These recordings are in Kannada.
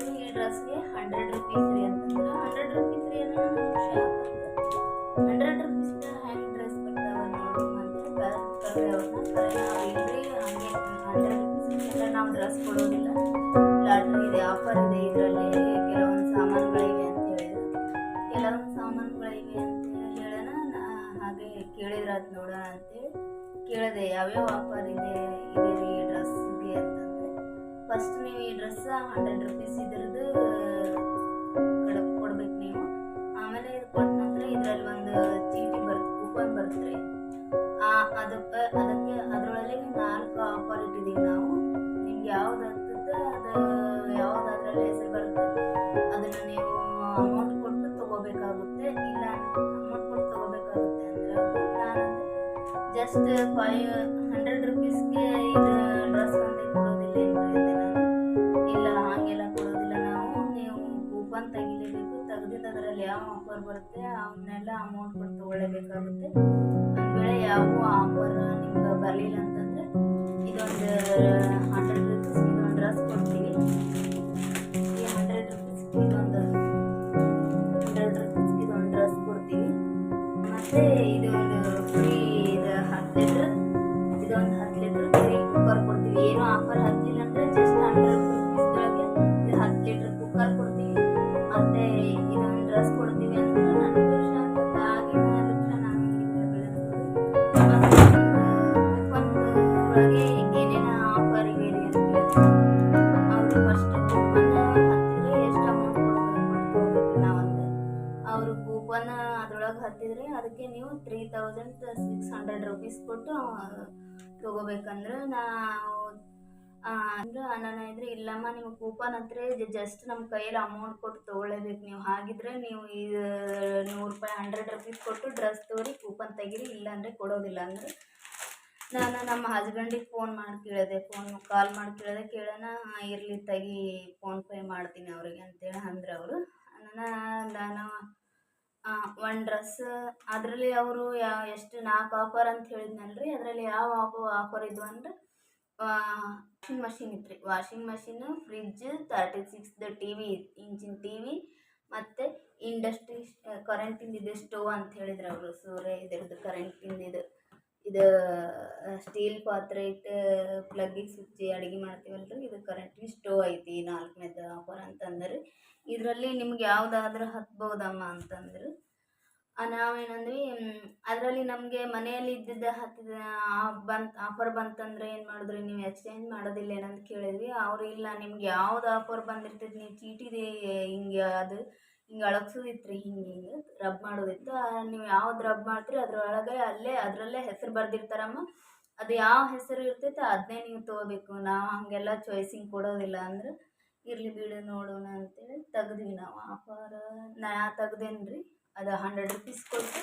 ಈ ಡ್ರೆಸ್ಗೆ ಹಂಡ್ರೆಡ್ ರುಪೀಸ್ ರೀ ಅಂತಂದ್ರೆ ಹಂಡ್ರೆಡ್ ರುಪೀಸ್ ರೀ ಅನ್ನೋ ಖುಷಿ ಆಗ್ತದೆ. ಹಂಡ್ರೆಡ್ ರುಪೀಸ್ ಹೆಂಗೆ ಡ್ರೆಸ್ ಬರ್ತಾವ ನೋಡು ಅಂತ ಕರ್ರೆ ಅವ್ರನ್ನ ಕರೆ ನಾವು ಹಂಗೆ ನಾವು ಡ್ರೆಸ್ ಕೊಡೋದಿಲ್ಲ. ಲಾಟ್ರಿ ಇದೆ ಆಫರ್ ಇದೆ ಇದರಲ್ಲಿ, ಕೆಲವೊಂದು ಸಾಮಾನುಗಳಿವೆ ಅಂತ ಹೇಳಿದ್ರು. ಕೆಲವೊಂದು ಸಾಮಾನುಗಳಿವೆ ಅಂತ ಹೇಳೋಣ ಹಾಗೆ ಕೇಳಿದ್ರೆ ಅದು ನೋಡೋಣ ಅಂತೇಳಿ ಕೇಳಿದೆ ಯಾವ್ಯಾವ ಆಫರ್ ಇದೆ ಫಸ್ಟ್ ನೀವು ಈ ಡ್ರೆಸ್ ಹಂಡ್ರೆಡ್ ರುಪೀಸ್ ಇದ್ರದ್ದು ಕಡೆ ಕೊಡ್ಬೇಕು ನೀವು. ಆಮೇಲೆ ಇದು ಕೊಟ್ಟ ನಂತರ ಇದರಲ್ಲಿ ಒಂದು ಚೀಟಿ ಬರುತ್ತೆ ಕೂಪನ್ ಬರುತ್ತೆ ಅದಕ್ಕೆ ಅದಕ್ಕೆ ಅದರೊಳಗೆ ನಾಲ್ಕು ಆಫರ್ ಇಟ್ಟಿದ್ದೀವಿ ನಾವು. ನಿಮ್ಗೆ ಯಾವ್ದು ಹತ್ತದ ಅದು, ಯಾವ್ದು ಅದರಲ್ಲಿ ಹೆಸರು ಬರುತ್ತೆ, ಅದನ್ನು ನೀವು ಅಮೌಂಟ್ ಕೊಟ್ಟು ತಗೋಬೇಕಾಗುತ್ತೆ. ಇಲ್ಲ ಅಮೌಂಟ್ ಕೊಟ್ಟು ತಗೋಬೇಕಾಗುತ್ತೆ ಅಂದರೆ ನಾನು ಜಸ್ಟ್ ಫೈವ್ ಕೂಪನ್ ತೆಗಿಲೇಬೇಕು ತೆಗ್ದಿದ್ದು ಅದರಲ್ಲಿ ಯಾವ ಆಫರ್ ಬರುತ್ತೆ, ಅವನ್ನೆಲ್ಲ ಅಮೌಂಟ್ ಕೊಟ್ಟು ತಗೊಳ್ಳೇಬೇಕಾಗುತ್ತೆ. ಒಂದು ವೇಳೆ ಯಾವ ಆಫರ್ ನಿಮ್ಗೆ ಬರಲಿಲ್ಲ ಅಂತಂದರೆ, ಇದೊಂದು ಹಂಡ್ರೆಡ್ ರುಪೀಸ್ ಇದೊಂದು ಡ್ರೆಸ್ ಕೊಡ್ತೀವಿ. ಈ ಹಂಡ್ರೆಡ್ ರುಪೀಸ್ ಇದೊಂದು ಹಂಡ್ರೆಡ್ ರುಪೀಸ್ ಇದೊಂದು ಡ್ರೆಸ್ ಕೊಡ್ತೀವಿ. ಮತ್ತು ಇದೊಂದು ಫ್ರೀ ಇದು ಹತ್ತು ಲೀಟ್ರ್ ಇದೊಂದು ಹತ್ತು ಲೀಟ್ರ್ ಫ್ರೀ ಕುಕ್ಕರ್ ಕೊಡ್ತೀವಿ. ಏನು ಆಫರ್ ಹತ್ತಿಲ್ಲ ತೌಸಂಡ್ ಸಿಕ್ಸ್ ಹಂಡ್ರೆಡ್ ರುಪೀಸ್ ಕೊಟ್ಟು ತಗೋಬೇಕಂದ್ರೆ ನಾವು ಅಂದ್ರೆ ನಾನು ಇದ್ರೆ, ಇಲ್ಲಮ್ಮ ನೀವು ಕೂಪನ್ ಹತ್ರ ಜಸ್ಟ್ ನಮ್ಮ ಕೈಯಲ್ಲಿ ಅಮೌಂಟ್ ಕೊಟ್ಟು ತಗೊಳ್ಳೇಬೇಕು. ನೀವು ಹಾಗಿದ್ರೆ ನೀವು ಇದು ನೂರು ರೂಪಾಯಿ ಹಂಡ್ರೆಡ್ ರುಪೀಸ್ ಕೊಟ್ಟು ಡ್ರೆಸ್ ತೋರಿ ಕೂಪನ್ ತೆಗೀರಿ, ಇಲ್ಲಾಂದರೆ ಕೊಡೋದಿಲ್ಲ. ಅಂದ್ರೆ ನಾನು ನಮ್ಮ ಹಸ್ಬೆಂಡಿಗೆ ಫೋನ್ ಮಾಡಿ ಕೇಳಿದೆ ಫೋನ್ ಕಾಲ್ ಮಾಡಿ ಕೇಳಿದೆ, ಕೇಳೋಣ ಇರಲಿ, ತೆಗಿ ಫೋನ್ ಪೇ ಮಾಡ್ತೀನಿ ಅವ್ರಿಗೆ ಅಂತೇಳಿ ಅಂದ್ರೆ ಅವರು. ನಾನು ನಾನು ಒಂದು ಡ್ರೆಸ್ ಅದರಲ್ಲಿ ಅವರು ಯಾ, ಎಷ್ಟು ನಾಲ್ಕು ಆಫರ್ ಅಂತ ಹೇಳಿದ್ನಲ್ಲ ರೀ ಅದರಲ್ಲಿ ಯಾವ ಆಫರ್ ಆಫರ್ ಇದ್ವು ಅಂದ್ರೆ ವಾಷಿಂಗ್ ಮಷಿನ್ ಇತ್ತು ರೀ ವಾಷಿಂಗ್ ಮಷಿನ್ ಫ್ರಿಜ್ ತರ್ಟಿ ಸಿಕ್ಸ್ದು ಟಿ ವಿ ಇಂಚಿನ ಟಿ ವಿ ಮತ್ತು ಇಂಡಸ್ಟ್ರಿ ಕರೆಂಟಿಂದು ಇದು ಸ್ಟೋವ್ ಅಂತ ಹೇಳಿದ್ರು ಅವರು. ಸೂರ್ಯ ಇದ್ರದ್ದು ಕರೆಂಟಿಂದು ಇದು. ಇದು ಸ್ಟೀಲ್ ಪಾತ್ರೆ ಇಟ್ಟು ಪ್ಲಗ್ಗಿಗೆ ಸುಚ್ಚಿ ಅಡುಗೆ ಮಾಡ್ತೀವಲ್ರಿ ಇದು ಕರೆಂಟಿನ ಸ್ಟೋವ್ ಐತಿ, ನಾಲ್ಕನೇದು ಆಫರ್ ಅಂತಂದ್ರೆ ಇದರಲ್ಲಿ ನಿಮ್ಗೆ ಯಾವುದಾದ್ರೂ ಹತ್ಬೋದಮ್ಮ ಅಂತಂದ್ರು ನಾವೇನಂದ್ವಿ ಅದರಲ್ಲಿ ನಮಗೆ ಮನೆಯಲ್ಲಿ ಇದ್ದಿದ್ದ ಹತ್ತಿದ ಬಂತು ಆಫರ್ ಬಂತಂದ್ರೆ ಏನು ಮಾಡಿದ್ರಿ, ನೀವು ಎಕ್ಸ್ಚೇಂಜ್ ಮಾಡೋದಿಲ್ಲ ಏನಂತ ಕೇಳಿದ್ವಿ. ಅವರು ಇಲ್ಲ, ನಿಮ್ಗೆ ಯಾವ್ದು ಆಫರ್ ಬಂದಿರ್ತೈತಿ, ನೀವು ಚೀಟಿದೆ, ಹಿಂಗೆ ಅದು. ಹಿಂಗೆ ಅಳಗ್ಸೋದಿತ್ತು ರೀ ಹಿಂಗೆ ಹಿಂಗೆ ರಬ್ ಮಾಡೋದಿತ್ತು. ನೀವು ಯಾವ್ದು ರಬ್ ಮಾಡ್ತೀರಿ ಅದ್ರೊಳಗೆ ಅಲ್ಲೇ, ಅದರಲ್ಲೇ ಹೆಸರು ಬರ್ದಿರ್ತಾರಮ್ಮ. ಅದು ಯಾವ ಹೆಸರು ಇರ್ತೈತೆ ಅದನ್ನೇ ನೀವು ತೊಗೋಬೇಕು. ನಾವು ಹಾಗೆಲ್ಲ ಚಾಯ್ಸಿಂಗ್ ಕೊಡೋದಿಲ್ಲ ಅಂದ್ರೆ ಇರಲಿ ಬಿಡು ನೋಡೋಣ ಅಂತೇಳಿ ತೆಗ್ದ್ವಿ ನಾವು. ಆಫರ್, ನಾ ತೆಗ್ದೇನು ರೀ ಅದು ಹಂಡ್ರೆಡ್ ರುಪೀಸ್ ಕೊಟ್ಟು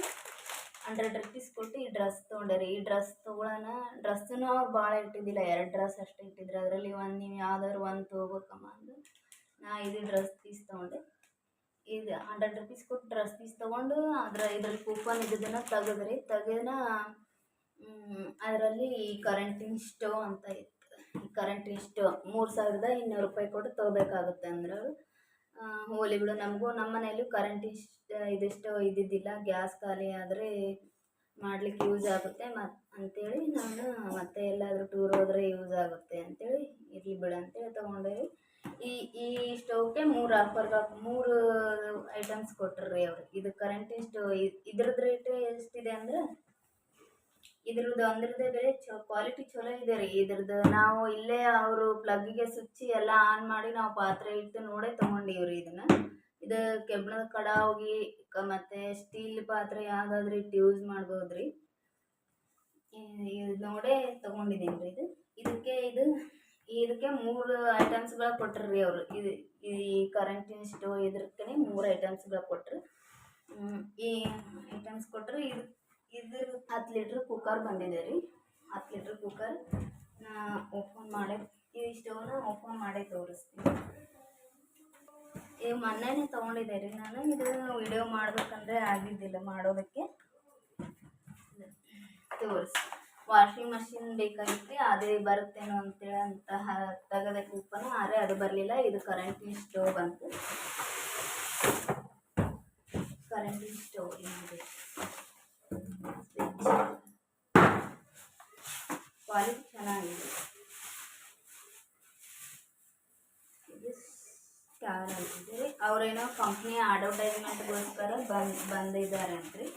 ಹಂಡ್ರೆಡ್ ರುಪೀಸ್ ಕೊಟ್ಟು ಈ ಡ್ರೆಸ್ ತೊಗೊಂಡೆ ರೀ ಈ ಡ್ರೆಸ್ ತೊಗೊಳೋಣ ಡ್ರೆಸ್ಸನ್ನು ಅವ್ರು ಭಾಳ ಇಟ್ಟಿದ್ದಿಲ್ಲ. ಎರಡು ಡ್ರೆಸ್ ಅಷ್ಟೇ ಇಟ್ಟಿದ್ರು. ಅದರಲ್ಲಿ ಒಂದು, ನೀವು ಯಾವ್ದಾದ್ರು ಒಂದು ತೊಗೋಬೇಕಮ್ಮ ಅಂದ್ರೆ. ನಾ ಇದು ಡ್ರೆಸ್ ಪೀಸ್ ತೊಗೊಂಡೆ. ಇದು ಹಂಡ್ರೆಡ್ ರುಪೀಸ್ ಕೊಟ್ಟು ಡ್ರೆಸ್ ಪೀಸ್ ತೊಗೊಂಡು ಅದರ ಇದ್ರಲ್ಲಿ ಕೂಪನ್ ಇದ್ದದನ್ನು ತೆಗೆದ್ರಿ ತೆಗೆದ ಅದರಲ್ಲಿ ಕರೆಂಟಿನ ಸ್ಟೋವ್ ಅಂತ ಇತ್ತು. ಕರೆಂಟಿನ ಸ್ಟವ್ ಮೂರು ಸಾವಿರದ ಇನ್ನೂರು ರೂಪಾಯಿ ಕೊಟ್ಟು ತೊಗೋಬೇಕಾಗುತ್ತೆ ಅಂದ್ರೆ. ಹೋಲಿ ಬಿಡು, ನಮಗೂ ನಮ್ಮ ಮನೆಯಲ್ಲೂ ಕರೆಂಟಿನ ಇದು ಸ್ಟವ್ ಇದ್ದಿದ್ದಿಲ್ಲ. ಗ್ಯಾಸ್ ಖಾಲಿ ಆದರೆ ಮಾಡ್ಲಿಕ್ಕೆ ಯೂಸ್ ಆಗುತ್ತೆ. ಮತ್ತು ಅಂತೇಳಿ ನಾನು ಮತ್ತೆ ಎಲ್ಲಾದರೂ ಟೂರ್ ಹೋದರೆ ಯೂಸ್ ಆಗುತ್ತೆ ಅಂತೇಳಿ ಇರಲಿ ಬಿಡು ಅಂತೇಳಿ ತೊಗೊಂಡೇವಿ. ಈ ಈ ಸ್ಟೌವ್ಗೆ ಮೂರು ಆಫರ್ ಮೂರು ಐಟಮ್ಸ್ ಕೊಟ್ರಿ ಅವರು. ಇದು ಕರೆಂಟ್ ಎಷ್ಟು ಇದ್ರದ್ದು ರೇಟ್ ಎಷ್ಟಿದೆ ಅಂದ್ರೆ, ಇದ್ರದ್ದು ಒಂದ್ರದ್ದೇ ಬೇರೆ ಚೊ ಕ್ವಾಲಿಟಿ ಚಲೋ ಇದೆ ರೀ. ಇದ್ರದ್ದು ನಾವು ಇಲ್ಲೇ ಅವರು ಪ್ಲಗ್ಗಿಗೆ ಸ್ವಿಚ್ಚಿ ಎಲ್ಲ ಆನ್ ಮಾಡಿ ನಾವು ಪಾತ್ರೆ ಇಟ್ಟು ನೋಡೇ ತೊಗೊಂಡೀವಿ ರೀ ಇದನ್ನು. ಇದು ಕೆಬ್ಬಣದ ಕ, ಮತ್ತು ಸ್ಟೀಲ್ ಪಾತ್ರೆ ಯಾವುದಾದ್ರೂ ಇಟ್ಟು ಯೂಸ್ ಮಾಡ್ಬೋದು ರೀ ನೋಡೇ ತೊಗೊಂಡಿದ್ದೀನಿ ರೀ ಇದು. ಇದಕ್ಕೆ ಇದು ಇದಕ್ಕೆ ಮೂರು ಐಟಮ್ಸ್ಗಳು ಕೊಟ್ಟರು ರೀ ಅವರು. ಇದು, ಈ ಕರೆಂಟಿನ ಸ್ಟವ್ ಇದ್ರಕ್ಕೆ ಮೂರು ಐಟಮ್ಸ್ಗಳು ಕೊಟ್ಟರು ಈ ಐಟಮ್ಸ್ ಕೊಟ್ಟರು ಇದು, ಇದ್ರ ಹತ್ತು ಲೀಟ್ರ್ ಕುಕ್ಕರ್ ಬಂದಿದೆ ರೀ ಹತ್ತು ಲೀಟ್ರ್ ಕುಕ್ಕರ್ ಓಪನ್ ಮಾಡಿ, ಈ ಸ್ಟವ್ನ ಓಪನ್ ಮಾಡಿ ತೋರಿಸ್ತೀನಿ. ಈ ಮೊನ್ನೆನೇ ತೊಗೊಂಡಿದ್ದೆ ರೀ ನಾನು ಇದು ವಿಡಿಯೋ ಮಾಡಬೇಕಂದ್ರೆ ಆಗಿದ್ದಿಲ್ಲ ಮಾಡೋದಕ್ಕೆ. ತೋರಿಸಿ ವಾಷಿಂಗ್ ಮಷಿನ್ ಬೇಕಾಗಿತ್ತು ಅದೇ ಬರುತ್ತೇನೋ ಅಂತೇಳಿ ಅಂತ ತೆಗೆದ ಕೂಪನ್ ಆದರೆ ಅದು ಬರಲಿಲ್ಲ. ಇದು ಕರೆಂಟಿನ ಸ್ಟೋವ್ ಬಂತು. ಕರೆಂಟಿನ ಸ್ಟೋವ್ ಇದೆ ಕ್ವಾಲಿಟಿ ಚೆನ್ನಾಗಿದೆ. ಸ್ಟಾರ್ ಅವ್ರೇನೋ ಕಂಪ್ನಿ ಅಡ್ವರ್ಟೈಸ್ಮೆಂಟ್ಗೋಸ್ಕರ ಬಂದ್, ಬಂದಿದ್ದಾರೆ ಅಂತ್ರಿ.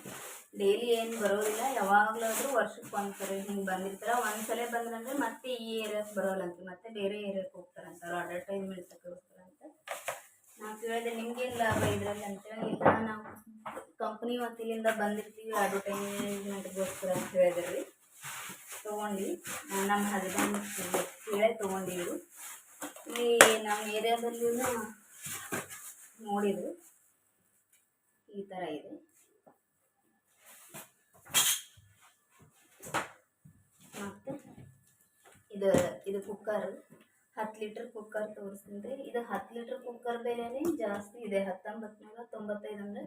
ಡೈಲಿ ಏನು ಬರೋದಿಲ್ಲ, ಯಾವಾಗಲಾದರೂ ವರ್ಷಕ್ಕೆ ಒಂದ್ಸರಿ ಹಿಂಗೆ ಬಂದಿರ್ತಾರೆ. ಒಂದ್ಸಲ ಬಂದ್ರಂದ್ರೆ ಮತ್ತೆ ಈ ಏರಿಯಾಸ್ ಬರೋಲ್ಲಂತೆ, ಮತ್ತೆ ಬೇರೆ ಏರಿಯಾಕ್ಕೆ ಹೋಗ್ತಾರಂತ, ಅವ್ರು ಅಡ್ವರ್ಟೈಸ್ಮೆಂಟ್ ಹೋಗ್ತಾರಂತ ನಾವು ಕೇಳಿದೆ, ನಿಮ್ಗೇನು ಲಾಭ ಇದರಲ್ಲಿ ಅಂತೇಳಿ ಇಲ್ಲ, ನಾವು ಕಂಪ್ನಿ ವತಿಯಿಂದ ಬಂದಿರ್ತೀವಿ ಅಡ್ವರ್ಟೈಸ್ಮೆಂಟ್ಗೋಸ್ಕರ ಅಂತ ಹೇಳಿದ್ರಿ ತೊಗೊಂಡು ನಮ್ಮ ಹಸ್ಬೆಂಡ್ ಕೇಳೇ ತೊಗೊಂಡಿದ್ರು ಈ ನಮ್ಮ ಏರಿಯಾದಲ್ಲೂ ನೋಡಿದ್ರು. ಈ ಥರ ಇದೆ ಮತ್ತು ಇದು ಇದು ಕುಕ್ಕರ್, ಹತ್ತು ಲೀಟ್ರ್ ಕುಕ್ಕರ್ ತೋರಿಸ್ತೀನಿ ಇದು ಹತ್ತು ಲೀಟ್ರ್ ಕುಕ್ಕರ್ ಬೆಲೆನೇ ಜಾಸ್ತಿ ಇದೆ. ಹತ್ತೊಂಬತ್ತು ನೂರ ತೊಂಬತ್ತೈದು ಅಂದರೆ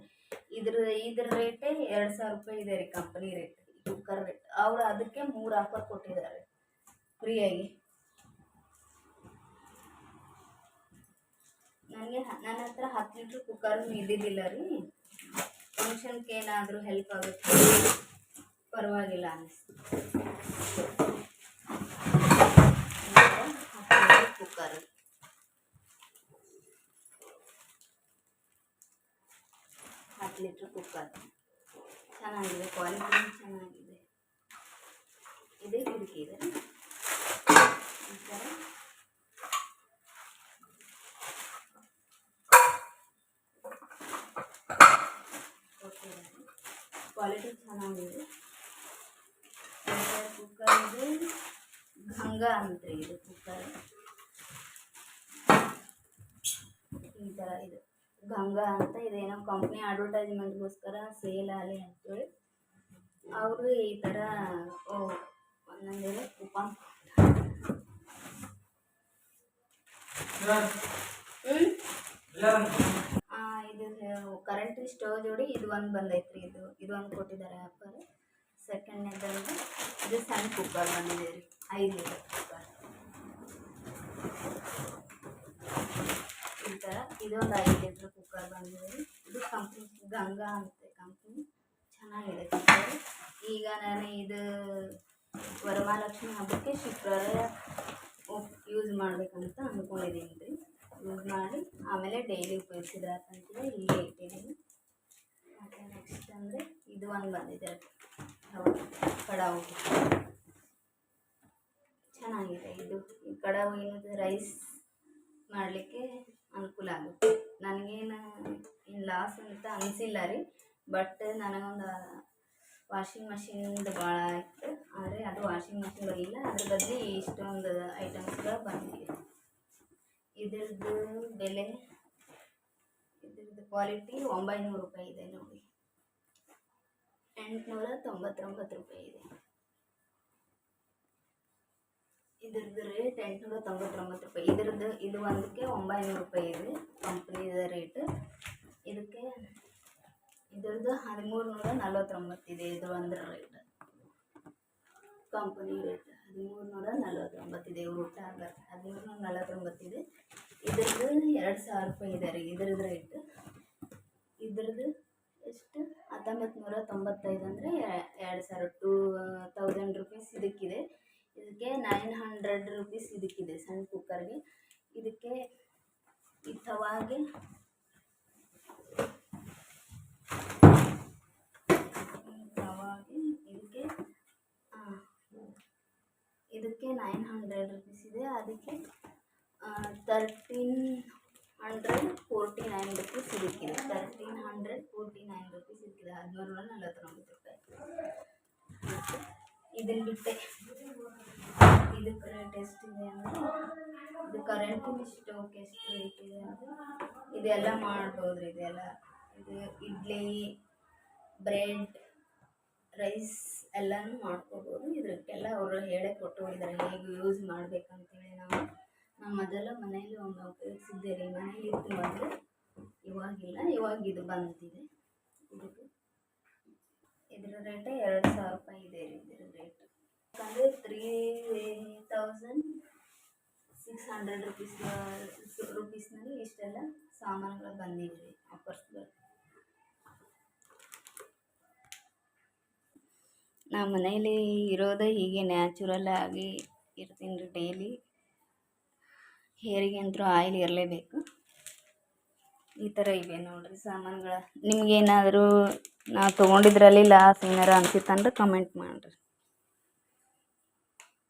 ಇದ್ರ ಇದ್ರ ರೇಟೇ ಎರಡು ಸಾವಿರ ರೂಪಾಯಿ ಇದೆ ರೀ ಕಂಪ್ನಿ ರೇಟ್ ಕುಕ್ಕರ್ ರೇಟ್ ಅವ್ರು ಅದಕ್ಕೆ ಮೂರು ಆಫರ್ ಕೊಟ್ಟಿದ್ದಾರೆ ಫ್ರೀಯಾಗಿ ನನಗೆ ನನ್ನ ಹತ್ರ ಹತ್ತು ಲೀಟ್ರ್ ಕುಕ್ಕರ್ ಇದ್ದಿದ್ದಿಲ್ಲ ರೀ. ಫಂಕ್ಷನ್ಗೆ ಏನಾದರೂ ಹೆಲ್ಪ್ ಆಗುತ್ತೆ? ಪರವಾಗಿಲ್ಲ ಅನ್ನಿಸ್ತು ಕುಕ್ಕರ್ ಹತ್ತು ಲೀಟ್ರ್ ಕುಕ್ಕರ್ ಚೆನ್ನಾಗಿದೆ ಕ್ವಾಲಿಟಿ ಚೆನ್ನಾಗಿದೆ ಇದೇ ಕಿಟಕಿ ಇದೆ ಈ ಥರ ಕ್ವಾಲಿಟಿ ಚೆನ್ನಾಗಿದೆ ಕುಕ್ಕರ್ ಇದು ಗಂಗಾ ಅಂತ ಇದು ಕುಕ್ಕರ್ ಈ ಥರ ಇದು ಗಂಗಾ ಅಂತ ಇದೇನೋ ಕಂಪ್ನಿ ಅಡ್ವರ್ಟೈಸ್ಮೆಂಟ್ಗೋಸ್ಕರ ಸೇಲ್ ಆಗಲಿ ಅಂತೇಳಿ. ಅವರು ಈ ಥರ ಒಂದೊಂದೇನೋ ಕೂಪನ್ ಇದು ಕರೆಂಟ್ ಸ್ಟವ್ ಜೋಡಿ ಇದು ಒಂದು ಬಂದೈತೆ ರೀ ಇದು. ಇದು ಒಂದು ಕೊಟ್ಟಿದ್ದಾರೆ ಆಫರ್ ಸೆಕೆಂಡ್ನೇದಂದ್ರೆ ಇದು ಸಣ್ಣ ಕುಕ್ಕರ್ ಬಂದಿದೆ ರೀ. ಐದು ಲೀಟರ್ ಕುಕ್ಕರ್ ಥರ ಇದೊಂದು ಐದು ಲೀಟ್ರ್ ಕುಕ್ಕರ್ ಬಂದಿದೆ. ಇದು ಕಂಪ್ನಿ ಗಂಗಾ ಅಂತೆ ಕಂಪ್ನಿ ಚೆನ್ನಾಗಿದೆ ಕುಕ್ಕರ್ ಈಗ ನಾನು ಇದು ವರಮಹಾಲಕ್ಷ್ಮಿ ಹಬ್ಬಕ್ಕೆ ಶುಕ್ರವಾರ ಯೂಸ್ ಮಾಡಬೇಕಂತ ಅಂದ್ಕೊಂಡಿದ್ದೀನಿ ರೀ ಯೂಸ್ ಮಾಡಿ ಆಮೇಲೆ ಡೈಲಿ ಉಪಯೋಗಿಸಿದ್ರೆ ಅಂತೇಳಿ ಇಲ್ಲೇ ಇಟ್ಟಿದ್ದೀನಿ. ಮತ್ತು ನೆಕ್ಸ್ಟ್ ಅಂದರೆ ಇದು ಒಂದು ಬಂದಿದೆ ಕಡಾವು. ಚೆನ್ನಾಗಿದೆ ಇದು. ಈ ಕಡಾವು ರೈಸ್ ಮಾಡಲಿಕ್ಕೆ ಅನುಕೂಲ ಆಗುತ್ತೆ. ನನಗೇನು ಏನು ಲಾಸ್ ಅಂತ ಅನಿಸಿಲ್ಲ ರೀ. ಬಟ್ ನನಗೊಂದು ವಾಷಿಂಗ್ ಮಷಿನ್ದು ಭಾಳ ಇತ್ತು ಆದರೆ ಅದು ವಾಷಿಂಗ್ ಮಷಿನ್ ಬರಲಿಲ್ಲ. ಅದ್ರ ಬದಲು ಇಷ್ಟೊಂದು ಐಟಮ್ಸ್ಗಳು ಬಂದಿದೆ ಇದ್ರದ್ದು ಬೆಲೆ, ಇದ್ರದ್ದು ಕ್ವಾಲಿಟಿ ಒಂಬೈನೂರು ರೂಪಾಯಿ ಇದೆ ನೋಡಿ. ಎಂಟುನೂರ ತೊಂಬತ್ತೊಂಬತ್ತು ರೂಪಾಯಿ ಇದೆ. ಇದ್ರದ್ದು ರೇಟ್ ಎಂಟುನೂರ ತೊಂಬತ್ತೊಂಬತ್ತು ರೂಪಾಯಿ. ಇದ್ರದ್ದು ಇದು ಒಂದಕ್ಕೆ ಒಂಬೈನೂರು ರೂಪಾಯಿ ಇದೆ ಕಂಪ್ನಿದ ರೇಟ್ ಇದಕ್ಕೆ ಇದ್ರದ್ದು ಹದಿಮೂರು ನೂರ ನಲ್ವತ್ತೊಂಬತ್ತಿದೆ ಇದು ಒಂದರ ರೇಟ್ ಕಂಪನಿ ರೇಟ್ ಹದಿಮೂರು ನೂರ ನಲ್ವತ್ತೊಂಬತ್ತಿದೆ ಊಟ ಹದಿಮೂರು ನೂರ ನಲ್ವತ್ತೊಂಬತ್ತಿದೆ ಇದ್ರದ್ದು ಎರಡು ಸಾವಿರ ರೂಪಾಯಿ ಇದೆ ರೀ, ಇದ್ರದ್ದು ರೇಟ್ ಇದ್ರದ್ದು ಎಷ್ಟು? ಹತ್ತೊಂಬತ್ತು ನೂರ ತೊಂಬತ್ತೈದು ಅಂದರೆ ಎರಡು ಸಾವಿರ ಟೂ ತೌಸಂಡ್ ರುಪೀಸ್ ಇದಕ್ಕಿದೆ. ಇದಕ್ಕೆ ನೈನ್ ಹಂಡ್ರೆಡ್ ರುಪೀಸ್ ಇದಕ್ಕಿದೆ ಸಣ್ಣ ಕುಕ್ಕರ್ಗೆ ಇದಕ್ಕೆ ಈ ಇದಕ್ಕೆ ಇದಕ್ಕೆ ನೈನ್ ಹಂಡ್ರೆಡ್ ರುಪೀಸ್ ಇದೆ. ಅದಕ್ಕೆ thirteen hundred forty nine rupees ಇದಕ್ಕಿದೆ. Thirteen hundred forty nine rupees ಇದಕ್ಕಿದೆ. ಹದಿಮೂರು ನೂರ ನಲವತ್ತೊಂಬತ್ತು ರೂಪಾಯಿ ಇದನ್ನು ಬಿಟ್ಟೆ. ಇದಕ್ಕೆ ಇದೆ ಅಂದರೆ ಇದು ಕರೆಂಟಿನ ಸ್ಟೋಕ್ ಎಷ್ಟು ಇದೆ ಅಂದರೆ ಇದೆಲ್ಲ ಮಾಡ್ಬೋದು ಇದೆಲ್ಲ. ಇದು ಇಡ್ಲಿ ಬ್ರೆಡ್ ರೈಸ್ ಎಲ್ಲನೂ ಮಾಡ್ಕೋಬೋದು. ಇದಕ್ಕೆಲ್ಲ ಅವರು ಹೇಳೇ ಕೊಟ್ಟು ಹೋಗಿದ್ದಾರೆ ಹೇಗೆ ಯೂಸ್ ಮಾಡ್ಬೇಕಂತೇಳಿ ನಾವು. ನಾವು ಮೊದಲ ಮನೆಯಲ್ಲಿ ಒಂದು ಉಪಯೋಗಿಸಿದ್ದೆ ರೀ ಮನೇಲಿ ಇತ್ತು ಮೊದಲು ಇವಾಗಿಲ್ಲ. ಇವಾಗ ಇದು ಬಂದಿದೆ. ಇದರ ರೇಟ್ ಎರಡು ಸಾವಿರ ರೂಪಾಯಿ ಇದೆ ರೀ ಇದರ ರೇಟ್ ಅಂದರೆ three thousand six hundred rupees ರುಪೀಸ್ನಲ್ಲಿ ಇಷ್ಟೆಲ್ಲ ಸಾಮಾನುಗಳು ಬಂದಿವೆ ರೀ ಆಫರ್ಸ್ಗಳು ನಾ ಮನೇಲಿ ಇರೋದೇ ಹೀಗೆ ನ್ಯಾಚುರಲ್ ಆಗಿ ಇರ್ತೀನಿ ರೀ ಡೈಲಿ ಹೇರಿಗೆ ಅಂತೂ ಆಯಿಲ್ ಇರಲೇಬೇಕು. ಈ ಥರ ಇವೆ ನೋಡಿರಿ ಸಾಮಾನುಗಳು. ನಿಮ್ಗೇನಾದರೂ ನಾವು ತೊಗೊಂಡಿದ್ರಲ್ಲಿ ಲಾಸ್ ಏನಾರ ಅನ್ಸಿತ್ತಂದ್ರೆ ಕಮೆಂಟ್ ಮಾಡಿರಿ.